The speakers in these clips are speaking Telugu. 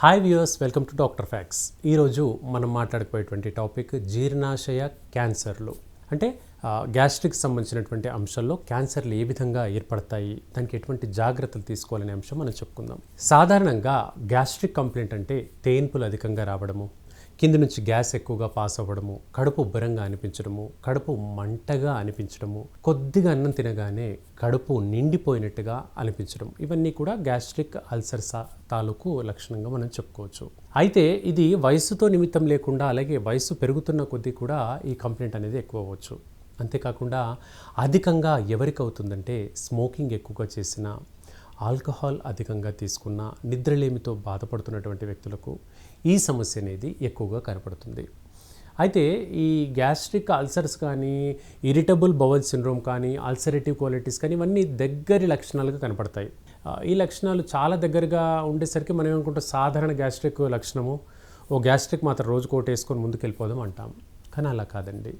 Hi viewers welcome to doctor facts ఈరోజు మనం మాట్లాడుకోయేటువంటి టాపిక్ జీర్ణాశయ క్యాన్సర్లు. అంటే గ్యాస్ట్రిక్ సంబంధించినటువంటి అంశాల్లో క్యాన్సర్లు ఏ విధంగా ఏర్పడతాయి? దానికి ఎటువంటి జాగ్రత్తలు తీసుకోవాలనే అంశం మనం చెప్పుకుందాం. సాధారణంగా గ్యాస్ట్రిక్ కంప్లైంట్ అంటే తేన్పులు అధికంగా రావడము కింది నుంచి గ్యాస్ ఎక్కువగా పాస్ అవ్వడము కడుపు ఉబ్బరంగా అనిపించడము కడుపు మంటగా అనిపించడము కొద్దిగా అన్నం తినగానే కడుపు నిండిపోయినట్టుగా అనిపించడం. ఇవన్నీ కూడా గ్యాస్ట్రిక్ అల్సర్ తాలూకు లక్షణంగా మనం చెప్పుకోవచ్చు. అయితే ఇది వయసుతో నిమిత్తం లేకుండా అలాగే వయసు పెరుగుతున్న కొద్దీ కూడా ఈ కంప్లైంట్ అనేది ఎక్కువ అవ్వచ్చు. అంతేకాకుండా అధికంగా ఎవరికి అవుతుందంటే స్మోకింగ్ ఎక్కువగా చేసిన ఆల్కహాల్ అధికంగా తీసుకున్న నిద్రలేమితో బాధపడుతున్నటువంటి వ్యక్తులకు ఈ సమస్య అనేది ఎక్కువగా కనపడుతుంది. అయితే ఈ గ్యాస్ట్రిక్ అల్సర్స్ కానీ ఇరిటబుల్ బవల్ సిండ్రోమ్ కానీ అల్సరేటివ్ క్వాలిటీస్ కానీ ఇవన్నీ దగ్గరి లక్షణాలుగా కనపడతాయి. ఈ లక్షణాలు చాలా దగ్గరగా ఉండేసరికి మనం ఏమనుకుంటాం సాధారణ గ్యాస్ట్రిక్ లక్షణము. ఓ గ్యాస్ట్రిక్ మాత్రం రోజు కోట్ వేసుకొని ముందుకు వెళ్ళిపోదాం అంటాం. కానీ అలా కాదండి.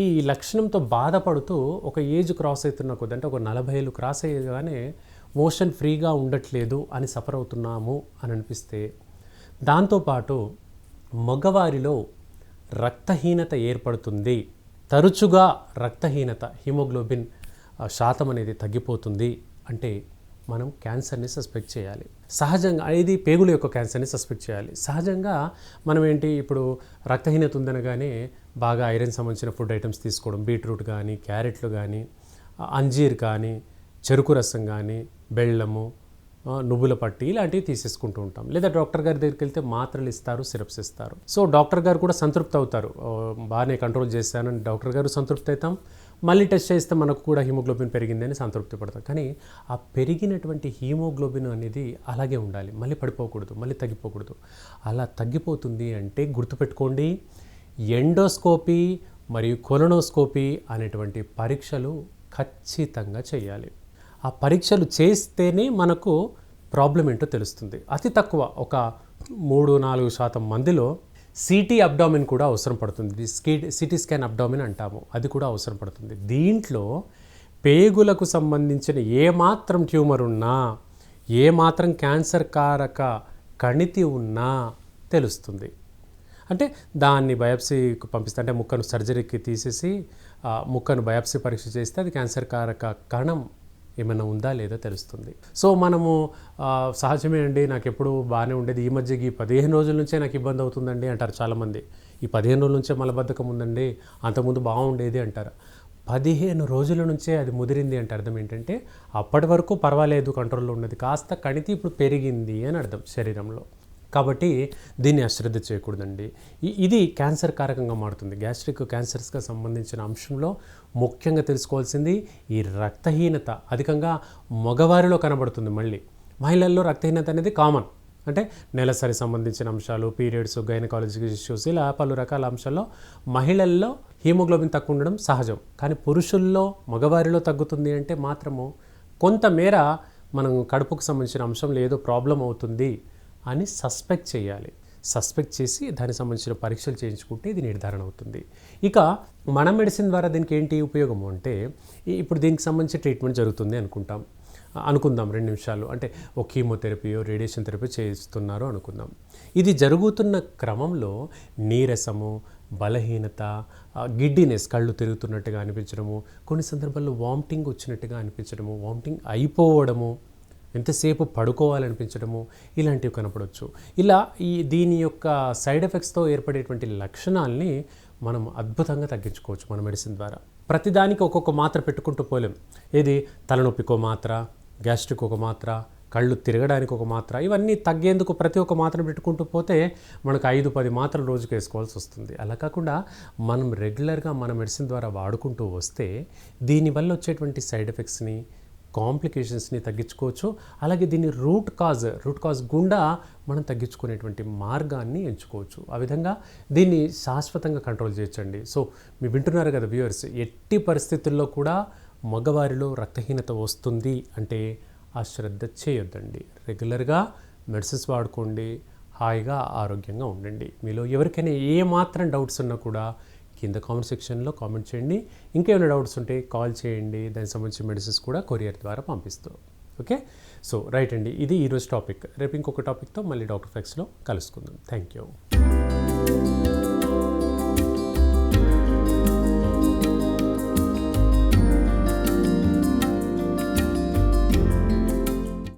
ఈ లక్షణంతో బాధపడుతూ ఒక ఏజ్ క్రాస్ అవుతున్న కొద్ది అంటే ఒక నలభై ఏళ్ళు క్రాస్ అయ్యగానే మోషన్ ఫ్రీగా ఉండట్లేదు అని సఫర్ అవుతున్నాము అని అనిపిస్తే దాంతోపాటు మగవారిలో రక్తహీనత ఏర్పడుతుంది. తరచుగా రక్తహీనత హిమోగ్లోబిన్ శాతం అనేది తగ్గిపోతుంది అంటే మనం క్యాన్సర్ని సస్పెక్ట్ చేయాలి. సహజంగా ఇది పేగుల యొక్క క్యాన్సర్ని సస్పెక్ట్ చేయాలి. సహజంగా మనం ఏంటి ఇప్పుడు రక్తహీనత ఉందనగానే బాగా ఐరన్ సంబంధించిన ఫుడ్ ఐటమ్స్ తీసుకోవడం బీట్రూట్ కానీ క్యారెట్లు కానీ అంజీర్ కానీ చెరుకు రసం కానీ బెల్లము నువ్వుల పట్టి ఇలాంటివి తీసేసుకుంటూ ఉంటాం. లేదా డాక్టర్ గారి దగ్గరికి వెళ్తే మాత్రలు ఇస్తారు సిరప్స్ ఇస్తారు. సో డాక్టర్ గారు కూడా సంతృప్తి అవుతారు. బాగానే కంట్రోల్ చేశానని డాక్టర్ గారు సంతృప్తి అవుతాం. మళ్ళీ టెస్ట్ చేస్తే మనకు కూడా హీమోగ్లోబిన్ పెరిగిందని సంతృప్తి పడతాం. కానీ ఆ పెరిగినటువంటి హీమోగ్లోబిన్ అనేది అలాగే ఉండాలి. మళ్ళీ పడిపోకూడదు మళ్ళీ తగ్గిపోకూడదు. అలా తగ్గిపోతుంది అంటే గుర్తుపెట్టుకోండి ఎండోస్కోపీ మరియు కొలనోస్కోపీ అనేటువంటి పరీక్షలు ఖచ్చితంగా చేయాలి. ఆ పరీక్షలు చేస్తేనే మనకు ప్రాబ్లం ఏంటో తెలుస్తుంది. అతి తక్కువ ఒక మూడు నాలుగు శాతం మందిలో సిటీ అబ్డామిన్ కూడా అవసరం పడుతుంది. స్కీ సిటీ స్కాన్ అబ్డామిన్ అంటాము. అది కూడా అవసరం పడుతుంది. దీంట్లో పేగులకు సంబంధించిన ఏమాత్రం ట్యూమర్ ఉన్నా ఏ మాత్రం క్యాన్సర్ కారక కణితి ఉన్నా తెలుస్తుంది. అంటే దాన్ని బయాప్సీకి పంపిస్తే అంటే ముక్కను సర్జరీకి తీసేసి ముక్కను బయాప్సీ పరీక్ష చేస్తే అది క్యాన్సర్ కారక కణం ఏమైనా ఉందా లేదా తెలుస్తుంది. సో మనము సహజమే అండి నాకు ఎప్పుడు బాగానే ఉండేది. ఈ మధ్యకి ఈ పదిహేను రోజుల నుంచే నాకు ఇబ్బంది అవుతుందండి అంటారు చాలామంది. ఈ పదిహేను రోజుల నుంచే మలబద్ధకం ఉందండి అంతకుముందు బాగుండేది అంటారు. పదిహేను రోజుల నుంచే అది ముదిరింది అంటే అర్థం ఏంటంటే అప్పటి వరకు పర్వాలేదు కంట్రోల్లో ఉన్నది. కాస్త కణితి ఇప్పుడు పెరిగింది అని అర్థం శరీరంలో. కాబట్టి దీన్ని అశ్రద్ధ చేయకూడదండి. ఇది క్యాన్సర్ కారకంగా మారుతుంది. గ్యాస్ట్రిక్ క్యాన్సర్స్గా సంబంధించిన అంశంలో ముఖ్యంగా తెలుసుకోవాల్సింది ఈ రక్తహీనత. అధికంగా మగవారిలో కనబడుతుంది మళ్ళీ. మహిళల్లో రక్తహీనత అనేది కామన్. అంటే నెలసరి సంబంధించిన అంశాలు పీరియడ్స్ గైనకాలజీ ఇష్యూస్ ఇలా పలు రకాల అంశాల్లో మహిళల్లో హీమోగ్లోబిన్ తక్కువ ఉండడం సహజం. కానీ పురుషుల్లో మగవారిలో తగ్గుతుంది అంటే మాత్రము కొంతమేర మనం కడుపుకు సంబంధించిన అంశంలో ఏదో ప్రాబ్లం అవుతుంది. అని సస్పెక్ట్ చేయాలి. సస్పెక్ట్ చేసి దానికి సంబంధించిన పరీక్షలు చేయించుకుంటే ఇది నిర్ధారణ అవుతుంది. ఇక మన మెడిసిన్ ద్వారా దీనికి ఏంటి ఉపయోగము అంటే ఇప్పుడు దీనికి సంబంధించి ట్రీట్మెంట్ జరుగుతుంది అనుకుంటాం. అనుకుందాం రెండు నిమిషాలు. అంటే ఓ కీమోథెరపీయో రేడియేషన్ థెరపీ చేస్తున్నారు అనుకుందాం. ఇది జరుగుతున్న క్రమంలో నీరసము బలహీనత గిడ్డినెస్ కళ్ళు తిరుగుతున్నట్టుగా అనిపించడము కొన్ని సందర్భాల్లో వామిటింగ్ వచ్చినట్టుగా అనిపించడము వామిటింగ్ అయిపోవడము ఎంతసేపు పడుకోవాలనిపించడము ఇలాంటివి కనపడవచ్చు ఇలా ఈ దీని యొక్క సైడ్ ఎఫెక్ట్స్తో ఏర్పడేటువంటి లక్షణాల్ని మనం అద్భుతంగా తగ్గించుకోవచ్చు మన మెడిసిన్ ద్వారా. ప్రతిదానికి ఒక్కొక్క మాత్ర పెట్టుకుంటూ పోలేం. ఏది? తలనొప్పికో మాత్ర గ్యాస్ట్రిక్ ఒక మాత్ర కళ్ళు తిరగడానికి ఒక మాత్ర ఇవన్నీ తగ్గేందుకు ప్రతి ఒక్క మాత్ర పెట్టుకుంటూ పోతే మనకు ఐదు పది మాత్రలు రోజుకి వేసుకోవాల్సి వస్తుంది. అలా కాకుండా మనం రెగ్యులర్గా మన మెడిసిన్ ద్వారా వాడుకుంటూ వస్తే దీనివల్ల వచ్చేటువంటి సైడ్ ఎఫెక్ట్స్ని కాంప్లికేషన్స్ని తగ్గించుకోవచ్చు. అలాగే దీన్ని రూట్ కాజ్ రూట్ కాజ్ గుండా మనం తగ్గించుకునేటువంటి మార్గాన్ని ఎంచుకోవచ్చు. ఆ విధంగా దీన్ని శాశ్వతంగా కంట్రోల్ చేయొచ్చండి. సో మీరు వింటున్నారు కదా వ్యూవర్స్ ఎట్టి పరిస్థితుల్లో కూడా మగవారిలో రక్తహీనత వస్తుంది అంటే ఆ శ్రద్ధ చేయొద్దండి. రెగ్యులర్గా మెడిసిన్స్ వాడుకోండి హాయిగా ఆరోగ్యంగా ఉండండి. మీలో ఎవరికైనా ఏ మాత్రం డౌట్స్ ఉన్నా కూడా కింద కామెంట్ సెక్షన్లో కామెంట్ చేయండి. ఇంకేమైనా డౌట్స్ ఉంటే కాల్ చేయండి. దానికి సంబంధించిన మెడిసిన్స్ కూడా కొరియర్ ద్వారా పంపిస్తాం. ఓకే? సో రైట్ అండి. ఇది ఈరోజు టాపిక్. రేపు ఇంకొక టాపిక్తో మళ్ళీ డాక్టర్ ఫ్లెక్స్లో కలుసుకుందాం. Thank you.